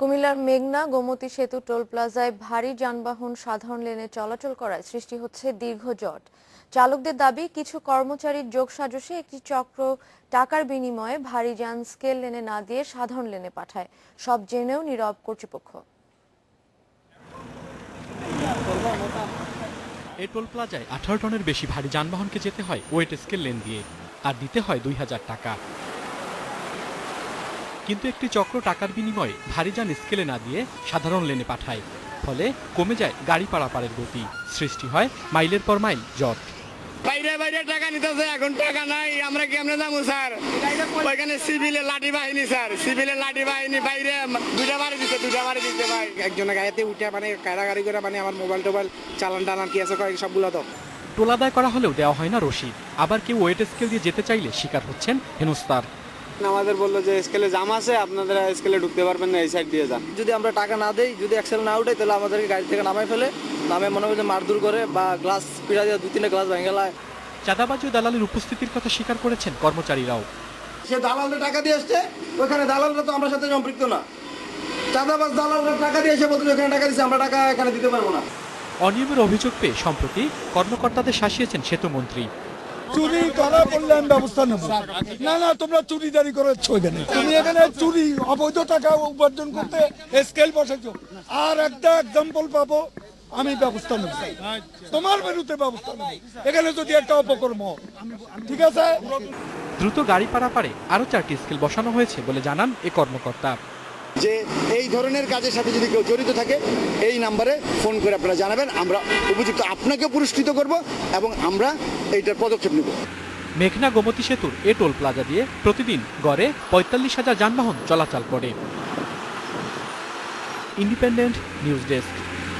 কুমিল্লার মেঘনা গোমতী সেতু টোল প্লাজায় ভারী যানবাহন সাধারণ লেনে চলাচল করায় সৃষ্টি হচ্ছে দীর্ঘ জট। চালকদের দাবি, কিছু কর্মচারীর যোগসাজশে একটি চক্র টাকার বিনিময়ে ভারী যান স্কেল লেনে না দিয়ে সাধারণ লেনে পাঠায়। সব জেনেও নীরব কর্তৃপক্ষ। এই টোল প্লাজায় আঠারো টনের বেশি ভারী যানবাহনকে যেতে হয় ওয়েট স্কেল লেন দিয়ে, আর দিতে হয় দুই হাজার টাকা। কিন্তু একটি চক্র টাকার বিনিময়ে ভারী যান স্কেলে না দিয়ে সাধারণ লেনে পাঠায়। ফলে কমে যায় গাড়ি পারাপারের গতি। সৃষ্টি হয় মাইলের পর মাইল জট। বাইরে বাইরে টাকা নিতেছে এখন টাকা নাই। আমরা কেমনে যাব স্যার? ওইখানে সিভিলের লাঠি বাহিনী স্যার। সিভিলের লাঠি বাহিনী বাইরে দুটা বাড়ি দিতে দুটা বাড়ি দিতে ভাই। একজনের গাড়িতে উঠে মানে কারাগারি করে মানে আমার মোবাইল টোবাইল চালান টালান কি আছে কয়েক সবগুলো তো। টোলাদায় করা হলেও দেওয়া হয় না রসিদ আবার কেউ ওয়েট স্কেল দিয়ে যেতে চাইলে শিকার হচ্ছেন হেনস্তার আমাদের বলল যে স্কেলে জাম আছে আপনারা স্কেলে ঢুকতে পারবেন না এই সাইড দিয়ে যান। যদি আমরা টাকা না দেই যদি অ্যাক্সেল না উঠাই তাহলে আমাদেরকে গাড়ি থেকে নামাই ফেলে। নামে মনে হয় যে মারধর করে বা গ্লাস পিড়া দিয়ে দুই তিনটা গ্লাস ভেঙে গেলায় চাঁদাবাজি ও দালালের উপস্থিতির কথা স্বীকার করেছেন কর্মচারীরাও। সে দালালরা টাকা দিয়ে আসছে ওখানে দালালরা তো আমরা সাথে সম্পৃক্ত না। চাঁদাবাজ দালালরা টাকা দিয়ে এসে বলতে ওখানে টাকা দিচ্ছে আমরা টাকা এখানে দিতে পারব না। অনিয়মের অভিযোগ পেয়ে সম্প্রতি কর্মকর্তাদের শাসিয়েছেন সেতুমন্ত্রী। চুরি করা বললে আমি ব্যবস্থা নেব। না না, তোমরা চুরিদারি করেছ এখানে। তুমি এখানে চুরি, অবৈধ টাকা উপার্জন করতে স্কেল বসেছো আর একটা এক্সাম্পল পাবো, আমি ব্যবস্থা নেব। তোমার বিরুদ্ধে ব্যবস্থা নেব। এখানে যদি একটা অপকর্ম ঠিক আছে? দ্রুত গাড়ি পারাপারে আরও চারটি স্কেল বসানো হয়েছে বলে জানান এ কর্মকর্তা। যে এই ধরনের কাজের সাথে যদি কেউ জড়িত থাকে, এই নাম্বারে ফোন করে আপনারা জানাবেন। আমরা উপযুক্ত আপনাকে পুরস্কৃত করব এবং আমরা এইটার পদক্ষেপ নেব। মেঘনা গোমতী সেতুর এ টোল প্লাজা দিয়ে প্রতিদিন গড়ে পঁয়তাল্লিশ হাজার যানবাহন চলাচল করে। Independent news desk.